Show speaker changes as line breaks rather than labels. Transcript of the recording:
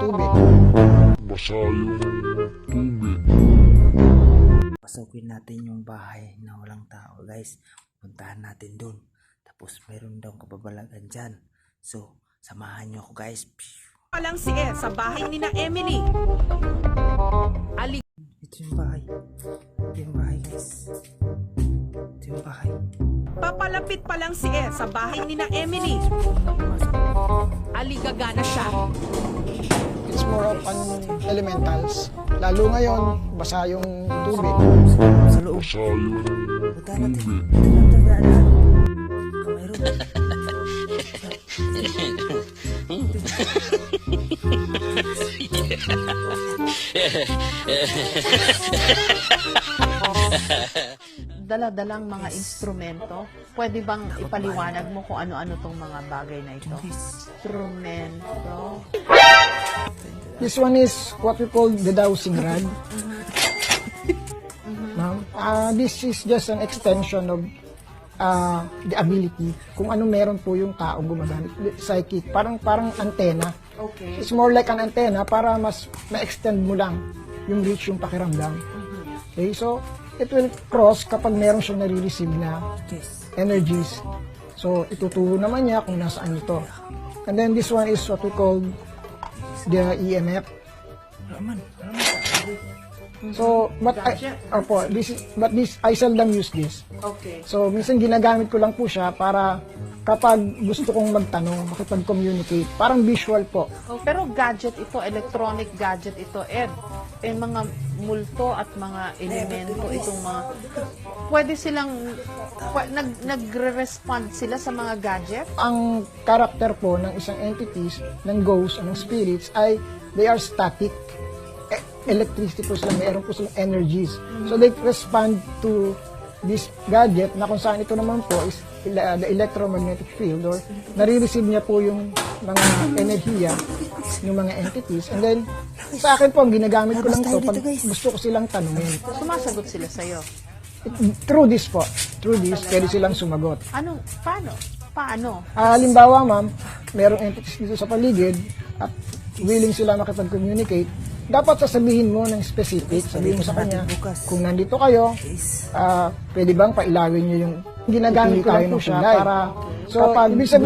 Tubig.
Basa yung.
Pasukin natin yung bahay na walang tao, guys. Puntahan natin dun. Tapos meron daw kababalagan dyan. So, samahan nyo ako, guys.
pa lang si Ed sa bahay ni na Emily. Ali
Ito yung bahay. Ito yung bahay, guys. Ito yung bahay.
papalapit pa lang si Ed sa bahay ni na Emily. Aligaga na siya.
It's more of an elementals. Lalo ngayon, basa yung tubig.
Sa loob.
Basa yung
Punta natin. Ito lang
dala-dalang mga instrumento. Pwede bang ipaliwanag mo kung ano-ano tong mga bagay na ito? Instrumento.
This one is what we call the dowsing rod. Ma'am, ah, this is just an extension of ah, the ability kung ano meron po yung taong gumagamit. Psychic, parang parang antena.
Okay.
It's more like an antenna para mas ma-extend mo lang yung reach yung pakiramdam. Okay, so it will cross kapag meron siyang nare-receive na energies. So, ituturo naman niya kung nasaan ito. And then this one is what we call the EMF.
Raman.
So, but I, opo, this is, but this, I seldom use this.
Okay.
So, minsan ginagamit ko lang po siya para kapag gusto kong magtanong, makipag-communicate, parang visual po.
Pero gadget ito, electronic gadget ito, Ed. Eh, mga multo at mga elemento itong mga... Pwede silang... pw- nag, nagre-respond sila sa mga gadget?
Ang karakter po ng isang entities, ng ghosts, ng spirits, ay they are static. E- electricity po sila, mayroon po silang energies. So they respond to this gadget na kung saan ito naman po is the electromagnetic field or nare-receive niya po yung mga enerhiya ng mga entities. And then, sa akin po, ang ginagamit ko lang to pag gusto ko silang tanungin.
Sumasagot sila sa'yo.
Through this po, through this, pwede silang sumagot.
Ano? Paano? Paano?
Ah, halimbawa, ma'am, merong entities dito sa paligid at willing sila makipag-communicate, dapat sasabihin mo ng specific, sabihin mo sa kanya, kung nandito kayo, ah, pwede bang pailawin nyo yung ginagamit lang po siya para so, kapag, ibig sabihin,